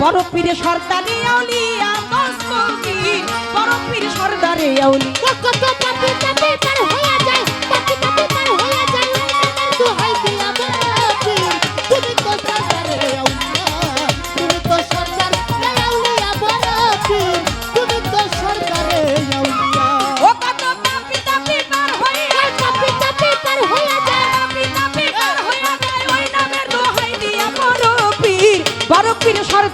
বড় পীরে সর্দারে আউলিয়া দশ বড় পীরে সর্দারে আউলিয়া। কত পাপে পাপে পার হইয়া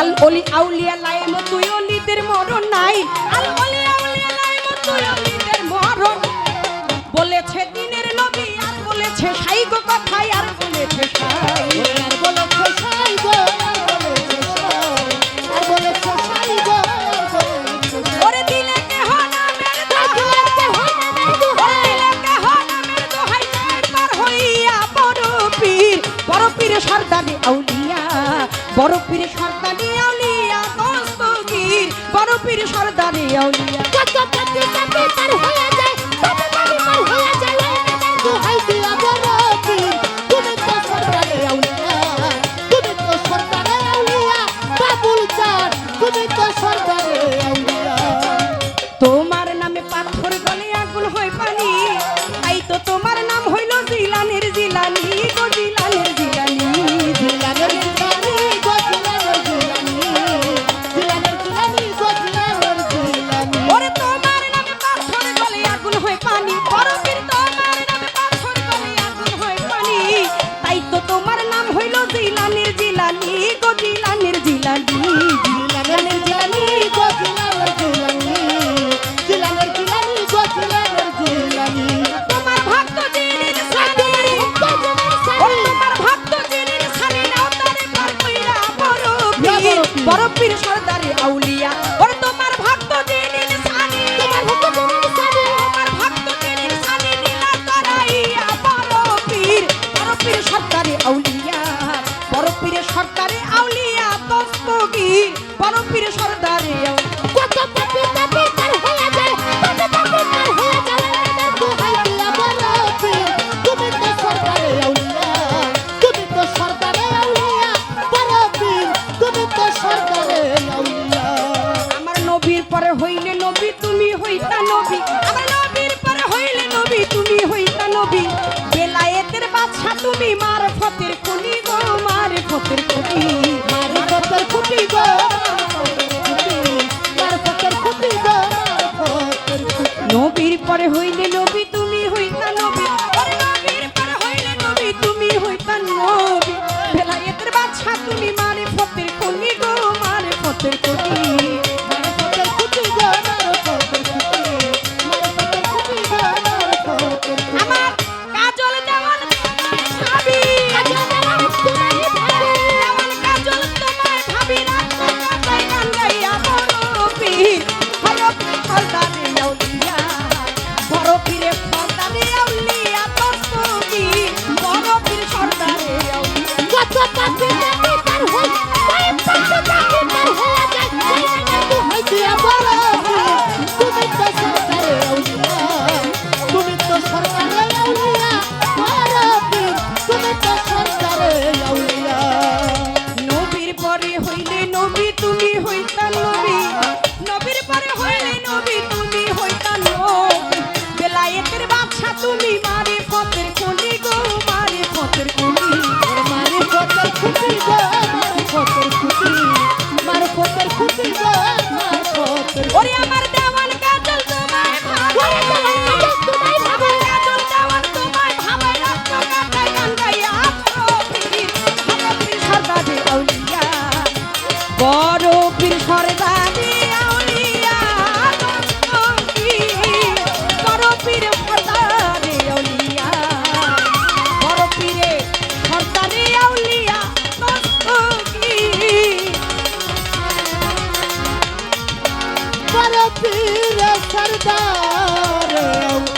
আল অলি আউলিয়া লাইম, তুই অলিদের মরণ নাই। আল অলি আউলিয়া লাইম বলেছে দিনের নবী, আর বলেছে সাইগো কথাই, আর বড় পীরে সর্দানি আউলিয়া বড় পীরে সর্দানি আউলিয়া। দোস্ত বড় পীরে সর্দানি আউলিয়া বড় পীর সর তুমি মারে ফতের কলি গো মারে ফতের কলি। What do you বড় পীর সরদার।